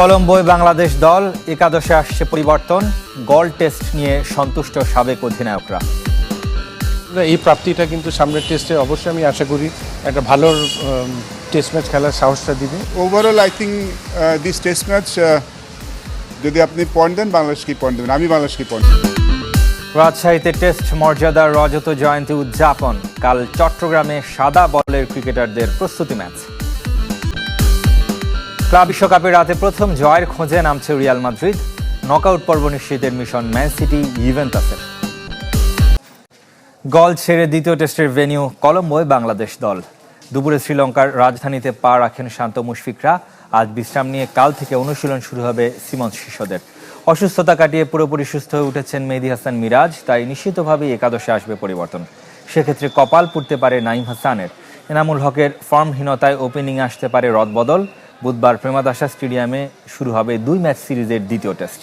কলম্বোয় বাংলাদেশ দল একাদশে আসছে পরিবর্তন। গল টেস্ট নিয়ে সন্তুষ্ট সাবেক অধিনায়করা। এই প্রাপ্তিটা কিন্তু সামনের টেস্টে অবশ্যই আমি আশা করি একটা ভালো টেস্ট ম্যাচ খেলার সাহসটা দিবে। Overall I think this test match যদি আপনি পয়েন্ট দেন বাংলাদেশকে পয়েন্ট দেবেন? আমি বাংলাদেশকে পয়েন্ট দেবো? রাজশাহীতে টেস্ট মর্যাদার রজত জয়ন্তী উদযাপন। কাল চট্টগ্রামে সাদা বলের ক্রিকেটারদের প্রস্তুতি ম্যাচ। ক্লাব বিশ্বকাপের রাতে প্রথম জয়ের খোঁজে নামছে রিয়াল মাদ্রিদ। নকআউট পর্ব নিশ্চিতের মিশন ম্যান সিটি ইভেন্টাসের গল ছেড়ে দ্বিতীয় টেস্টের ভেনিউ কলম্বোয় বাংলাদেশ দল। দুপুরে শ্রীলঙ্কার রাজধানীতে পা রাখেন শান্ত মুশফিকরা। আজ বিশ্রাম নিয়ে কাল থেকে অনুশীলন শুরু হবে সিমন শিষ্যদের। অসুস্থতা কাটিয়ে পুরোপুরি সুস্থ হয়ে উঠেছেন মেহেদি হাসান মিরাজ, তাই নিশ্চিতভাবেই একাদশে আসবে পরিবর্তন। সেক্ষেত্রে কপাল পুড়তে পারে নাইম হাসানের। এনামুল হকের ফর্মহীনতায় ওপেনিংয়ে আসতে পারে রদবদল বুধবার প্রেমাদাসা স্টেডিয়ামে শুরু হবে দুই ম্যাচ সিরিজের দ্বিতীয় টেস্ট।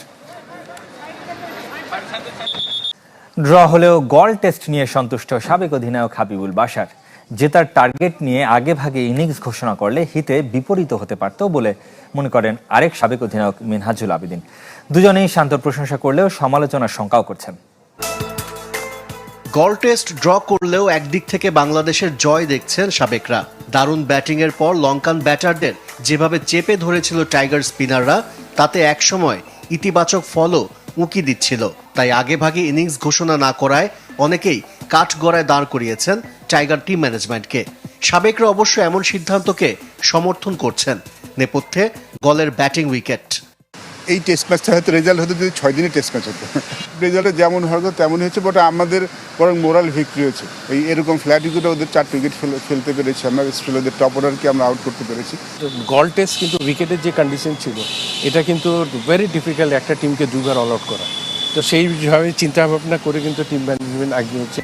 ড্র হলেও গল টেস্ট নিয়ে সন্তুষ্ট সাবেক অধিনায়ক হাবিবুল বাশার। জেতার টার্গেট নিয়ে আগে ভাগে ইনিংস ঘোষণা করলে হিতে বিপরীত হতে পারত বলে মনে করেন আরেক সাবেক অধিনায়ক মিনহাজুল আবেদিন। দুজনেই শান্তর প্রশংসা করলেও সমালোচনার শঙ্কাও করছেন। গল টেস্ট ড্র করলেও একদিক থেকে বাংলাদেশের জয় দেখছেন সাবেকরা। দারুণ ব্যাটিংয়ের পর লঙ্কান ব্যাটারদের যেভাবে চেপে ধরেছিল টাইগার স্পিনাররা, তাতে একসময় ইতিবাচক ফলও উঁকি দিচ্ছিল। তাই আগেভাগে ইনিংস ঘোষণা না করায় অনেকেই কাঠ গড়ায় দাঁড় করিয়েছেন টাইগার টিম ম্যানেজমেন্টকে। সাবেকরা অবশ্য এমন সিদ্ধান্তকে সমর্থন করছেন। নেপথ্যে গলের ব্যাটিং উইকেট। এই টেস্ট ম্যাচটা হয়তো রেজাল্ট হতো যদি ছয় দিনের টেস্ট ম্যাচ হতো। রেজাল্টে যেমন হয়তো তেমনই হচ্ছে বাট আমাদের বরং মোরাল ভিক্টরি হয়েছে এই এরকম ফ্ল্যাট উইকেটে ওদের চার উইকেট ফেলতে পেরেছি আমরা ওদের টপ অর্ডারকে আমরা আউট করতে পেরেছি। গল টেস্ট কিন্তু উইকেটের যে কন্ডিশন ছিল এটা কিন্তু ভেরি ডিফিকাল্ট একটা টিমকে দুবার অল আউট করা। তো সেইভাবে চিন্তা ভাবনা করে কিন্তু টিম ম্যানেজমেন্ট আগিয়েছে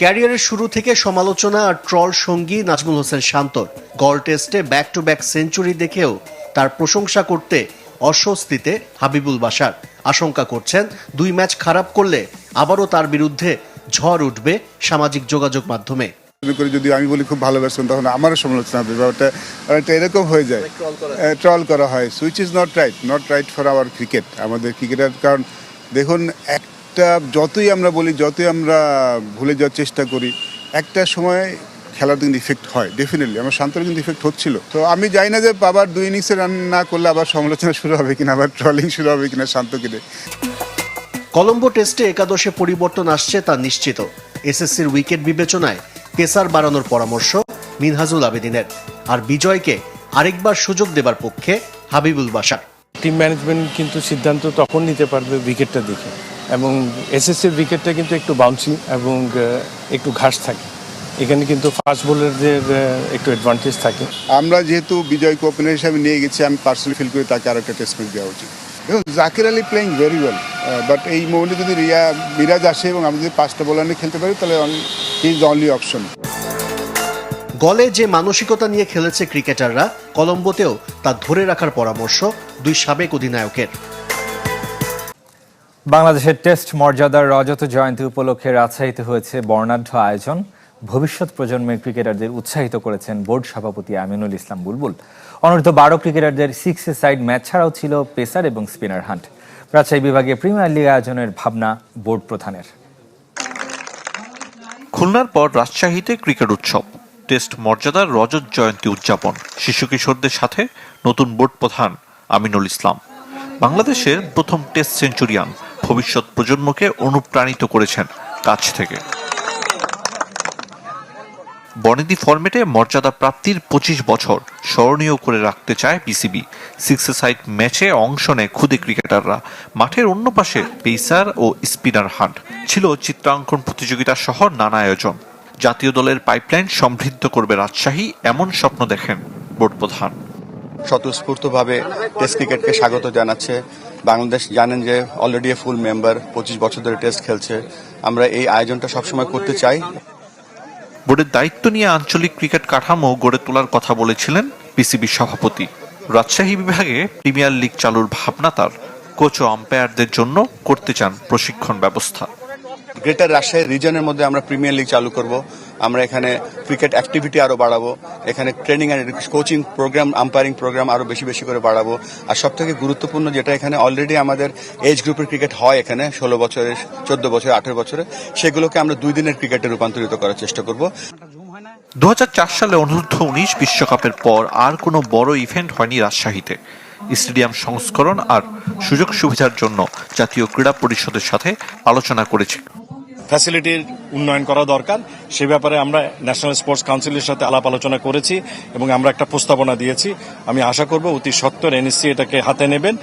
ক্যারিয়ারের শুরু থেকে সমালোচনা আর ট্রল সঙ্গী নাজমুল হোসেন শান্তর। গল টেস্টে ব্যাক টু ব্যাক সেঞ্চুরি দেখেও তার প্রশংসা করতে অস্বস্তিতে হাবিবুল বাসার আশঙ্কা করছেন দুই ম্যাচ খারাপ করলে আবারও তার বিরুদ্ধে ঝড় উঠবে সামাজিক যোগাযোগ মাধ্যমে। করি যদি আমি বলি খুব ভালো ব্যাটসম্যান তখন আমারও সমালোচনা হবে ব্যাপারটা অনেকটা এরকম হয়ে যায়। ট্রল করা। হয় which is not right not right for our cricket আমাদের ক্রিকেটার কারণ দেখুন একটা যতই আমরা বলি যতই আমরা ভুলে যাওয়ার চেষ্টা করি একটা সময় খেলার কিন্তু ইফেক্ট হয় ডেফিনেটলি আমার শান্তর কিন্তু ইফেক্ট হচ্ছিল। তো আমি জানি না যে আবার দুই ইনিংসে রান না করলে আবার সমালোচনা শুরু হবে কিনা আবার ট্রলিং শুরু হবে কিনা শান্তকে। কলম্বো টেস্টে একাদশে পরিবর্তন আসছে তা নিশ্চিত। এসএসসির উইকেট বিবেচনায় পেসার বাড়ানোর পরামর্শ মিনহাজুল আবেদিনের। আর বিজয়কে আরেকবার সুযোগ দেবার পক্ষে হাবিবুল বাশার। টিম ম্যানেজমেন্ট কিন্তু সিদ্ধান্ত তখন নিতে পারবে উইকেটটা দেখে। এবং এসএসসির উইকেটটা কিন্তু একটু বাউন্সি এবং একটু ঘাস থাকে। এখানে কিন্তু ফাস্ট বোলারদের একটু অ্যাডভান্টেজ থাকে। আমরা যেহেতু বিজয়কে ওপেনার হিসাবে নিয়ে গেছি আমি পার্সোনালি ফিল করি তাকে আরও একটা টেস্ট ম্যাচ দেওয়া উচিত। দেখুন Jaker Ali playing very well but এই মোমেন্টে যদি রিয়া মিরাজ আসে এবং আমরা যদি পাঁচটা বোলার নিয়ে খেলতে পারি তাহলে হি ইজ অনলি অপশন গলে যে মানসিকতা নিয়ে খেলেছে ক্রিকেটাররা কলম্বোতেও তা ধরে রাখার পরামর্শ দুই সাবেক অধিনায়কের। বাংলাদেশের টেস্ট মর্যাদার রজত জয়ন্তী উপলক্ষে রাজশাহীতে হয়েছে বর্ণাঢ্য আয়োজন। ভবিষ্যৎ প্রজন্মের ক্রিকেটারদের উৎসাহিত করেছেন বোর্ড সভাপতি আমিনুল ইসলাম বুলবুল। অনূর্ধ্ব বারো ক্রিকেটারদের সিক্স এ সাইড ম্যাচ ছাড়াও ছিল পেসার এবং স্পিনার হান্ট। রাজশাহী বিভাগে প্রিমিয়ার লিগ আয়োজনের ভাবনা বোর্ড প্রধানের। খুলনার পর রাজশাহীতে ক্রিকেট উৎসব। টেস্ট মর্যাদার রজত জয়ন্তী উদযাপন। শিশু কিশোরদের সাথে নতুন বোর্ড প্রধান আমিনুল ইসলাম। বাংলাদেশের প্রথম টেস্ট সেঞ্চুরিয়ান ভবিষ্যৎ প্রজন্মকে অনুপ্রাণিত করেছেন কাছ থেকে। বনেদি ফরম্যাটে মর্যাদা প্রাপ্তির পঁচিশ বছর স্মরণীয় করে রাখতে চায় বিসিবি। সিক্স সাইড ম্যাচে অংশ নেয় ক্ষুদে ক্রিকেটাররা। মাঠের অন্য পাশে পেসার ও স্পিনার হান্ট। ছিল চিত্রাঙ্কন প্রতিযোগিতা সহ নানা আয়োজন। জাতীয় দলের পাইপলাইন সমৃদ্ধ করবে রাজশাহী, এমন স্বপ্ন দেখেন বোর্ড প্রধান। স্বতঃস্ফূর্তভাবে টেস্ট ক্রিকেটকে স্বাগত জানাচ্ছে। বাংলাদেশ জানেন যে অলরেডি ফুল মেম্বার পঁচিশ বছর ধরে টেস্ট খেলছে। আমরা এই আয়োজনটা সবসময় করতে চাই। বোর্ডের দায়িত্ব নিয়ে আঞ্চলিক ক্রিকেট কাঠামো গড়ে তোলার কথা বলেছিলেন পিসিবি সভাপতি। রাজশাহী বিভাগে প্রিমিয়ার লিগ চালুর ভাবনা তার। কোচ ও আম্পায়ারদের জন্য করতে চান প্রশিক্ষণ ব্যবস্থা। গ্রেটার রাজশাহী রিজনের মধ্যে আমরা প্রিমিয়ার লিগ চালু করব। আমরা এখানে ক্রিকেট অ্যাক্টিভিটি আরও বাড়াবো। এখানে training and coaching programme umpiring programme আরও বেশি বেশি করে বাড়াবো। আর সব থেকে গুরুত্বপূর্ণ যেটা এখানে অলরেডি আমাদের এজ গ্রুপের ক্রিকেট হয় এখানে, ষোলো বছরের, চোদ্দ বছর, আঠেরো বছরে, সেগুলোকে আমরা দুই দিনের ক্রিকেটে রূপান্তরিত করার চেষ্টা করব। দু হাজার চার সালে অনূর্ধ্ব উনিশ বিশ্বকাপের পর আর কোনো বড় ইভেন্ট হয়নি রাজশাহীতে। স্টেডিয়াম সংস্করণ আর সুযোগ সুবিধার জন্য জাতীয় ক্রীড়া পরিষদের সাথে আলোচনা করেছে ফ্যাসিলিটির উন্নয়ন করা দরকার। সে ব্যাপারে আমরা ন্যাশনাল স্পোর্টস কাউন্সিলের সাথে আলাপ আলোচনা করেছি এবং আমরা একটা প্রস্তাবনা দিয়েছি। আমি আশা করব অতি সত্তর এনএসসি এটাকে হাতে নেবেন।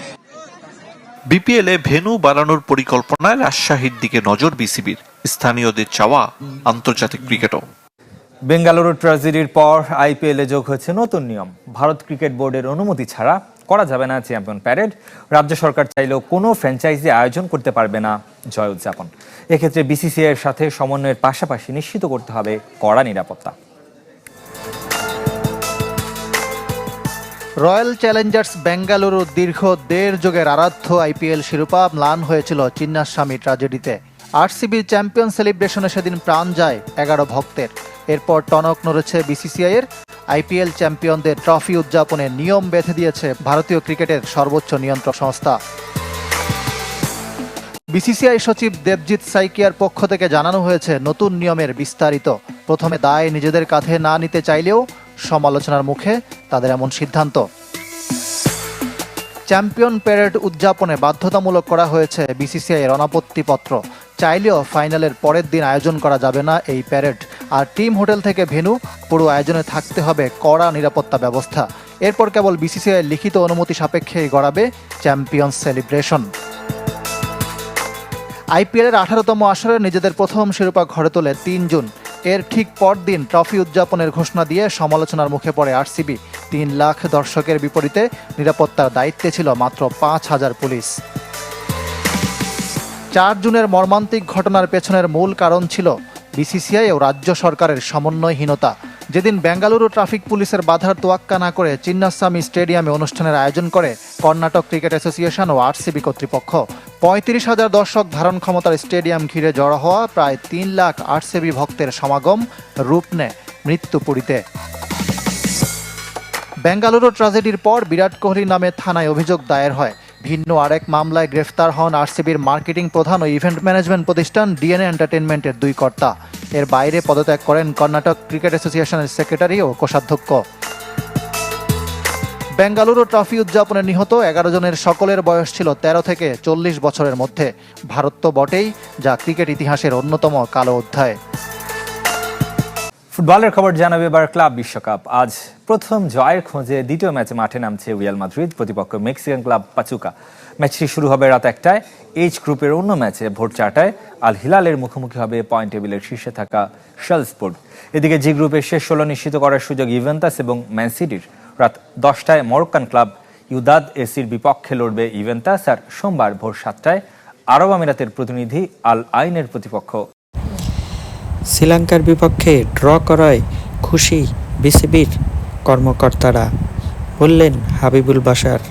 বিপিএল এ ভেন্যু বাড়ানোর পরিকল্পনায় রাজশাহীর দিকে নজর বিসিবির স্থানীয়দের চাওয়া আন্তর্জাতিক ক্রিকেটও। বেঙ্গালুরু ট্র্যাজেডির পর আইপিএলে যোগ হয়েছে নতুন নিয়ম। ভারত ক্রিকেট বোর্ডের অনুমতি ছাড়া করা যাবে না চ্যাম্পিয়ন প্যারেড রাজ্য সরকার চাইলেও কোনো ফ্র্যাঞ্চাইজি আয়োজন করতে পারবে না জয় উদযাপন। এক্ষেত্রে বিসিসিআই এর সাথে সমন্বয়ের পাশাপাশি নিশ্চিত করতে হবে কড়া নিরাপত্তা। রয়্যাল চ্যালেঞ্জার্স বেঙ্গালুরু দীর্ঘ দেড় যুগের আরাধ্য আইপিএল শিরোপা ম্লান হয়েছিল চিন্নাস্বামী ট্র্যাজেডিতে আরসিবির চ্যাম্পিয়ন সেলিব্রেশনে সেদিন প্রাণ যায় এগারো ভক্তের। এরপর টনক নড়েছে বিসিসিআইয়ের আইপিএল চ্যাম্পিয়নদের ট্রফি উদযাপনে নিয়ম বেঁধে দিয়েছে ভারতীয় ক্রিকেটের সর্বোচ্চ নিয়ন্ত্রক সংস্থা। বিসিসিআই সচিব দেবজিৎ সাইকিয়ার পক্ষ থেকে জানানো হয়েছে, নতুন নিয়মের বিস্তারিত। প্রথমে দায় নিজেদের কাঁধে না নিতে চাইলেও সমালোচনার মুখে তাদের এমন সিদ্ধান্ত। চ্যাম্পিয়ন প্যারেড উদযাপনে বাধ্যতামূলক করা হয়েছে বিসিসিআই এর অনাপত্তিপত্র। চাইলেও ফাইনালের পরের দিন আয়োজন করা যাবে না এই প্যারেড। আর টিম হোটেল থেকে ভেনু, পুরো আয়োজনে থাকতে হবে কড়া নিরাপত্তা ব্যবস্থা। এরপর কেবল বিসিসিআই লিখিত অনুমতি সাপেক্ষেই গড়াবে চ্যাম্পিয়ন্স সেলিব্রেশন। আইপিএলের আঠারোতম আসরে নিজেদের প্রথম শিরোপা ঘরে তোলে তিন জুন। এর ঠিক পরদিন ট্রফি উদযাপনের ঘোষণা দিয়ে সমালোচনার মুখে পড়ে আরসিবি। তিন লাখ দর্শকের বিপরীতে নিরাপত্তার দায়িত্বে ছিল মাত্র পাঁচ হাজার পুলিশ। চার জুনের মর্মান্তিক ঘটনার পেছনের মূল কারণ ছিল বিসিসিআই ও রাজ্য সরকারের সমন্বয়হীনতা। যেদিন বেঙ্গালুরু ট্রাফিক পুলিশের বাধার তোয়াক্কা না করে চিন্নাস্বামী স্টেডিয়ামে অনুষ্ঠানের আয়োজন করে কর্ণাটক ক্রিকেট অ্যাসোসিয়েশন ও আরসিবি কর্তৃপক্ষ। পঁয়ত্রিশ হাজার দর্শক ধারণ ক্ষমতার স্টেডিয়াম ঘিরে জড়ো হওয়া প্রায় তিন লাখ আরসিবি ভক্তের সমাগম রূপ নেয় মৃত্যুপুরীতে। বেঙ্গালুরু ট্র্যাজেডির পর বিরাট কোহলি নামে থানায় অভিযোগ দায়ের হয়। ভিন্ন আরেক মামলায় গ্রেফতার হন আরসিবির মার্কেটিং প্রধান ও ইভেন্ট ম্যানেজমেন্ট প্রতিষ্ঠান ডিএনএ এন্টারটেনমেন্টের দুই কর্তা। এর বাইরে পদত্যাগ করেন কর্ণাটক ক্রিকেট অ্যাসোসিয়েশনের সেক্রেটারি ও কোষাধ্যক্ষ। বেঙ্গালুরু ট্রফি উদযাপনে নিহত এগারো জনের সকলের বয়স ছিল তেরো থেকে চল্লিশ বছরের মধ্যে। ভারত তো বটেই, যা ক্রিকেট ইতিহাসের অন্যতম কালো অধ্যায়। ফুটবলের খবর জানাবে এবার ক্লাব বিশ্বকাপ। আজ প্রথম জয়ের খোঁজে দ্বিতীয় ম্যাচে মাঠে নামছে রিয়াল মাদ্রিদ, প্রতিপক্ষ মেক্সিকান ক্লাব পাচুকা। ম্যাচটি শুরু হবে রাত একটায়। এইচ গ্রুপের অন্য ম্যাচে ভোর চারটায়। আল হিলালের মুখোমুখি হবে পয়েন্ট টেবিলের শীর্ষে থাকা শালসপোর্ট এদিকে জি গ্রুপের শেষ ষোলো নিশ্চিত করার সুযোগ ইভেন্টাস এবং ম্যান সিটির। রাত দশটায় মরক্কান ক্লাব ইউদাদ এসির বিপক্ষে লড়বে ইভেন্টাস আর সোমবার ভোর সাতটায় আরব আমিরাতের প্রতিনিধি আল আইনের প্রতিপক্ষ শ্রীলঙ্কার বিপক্ষে ড্র করায় খুশি বিসিবির কর্মকর্তারা বললেন হাবিবুল বাশার।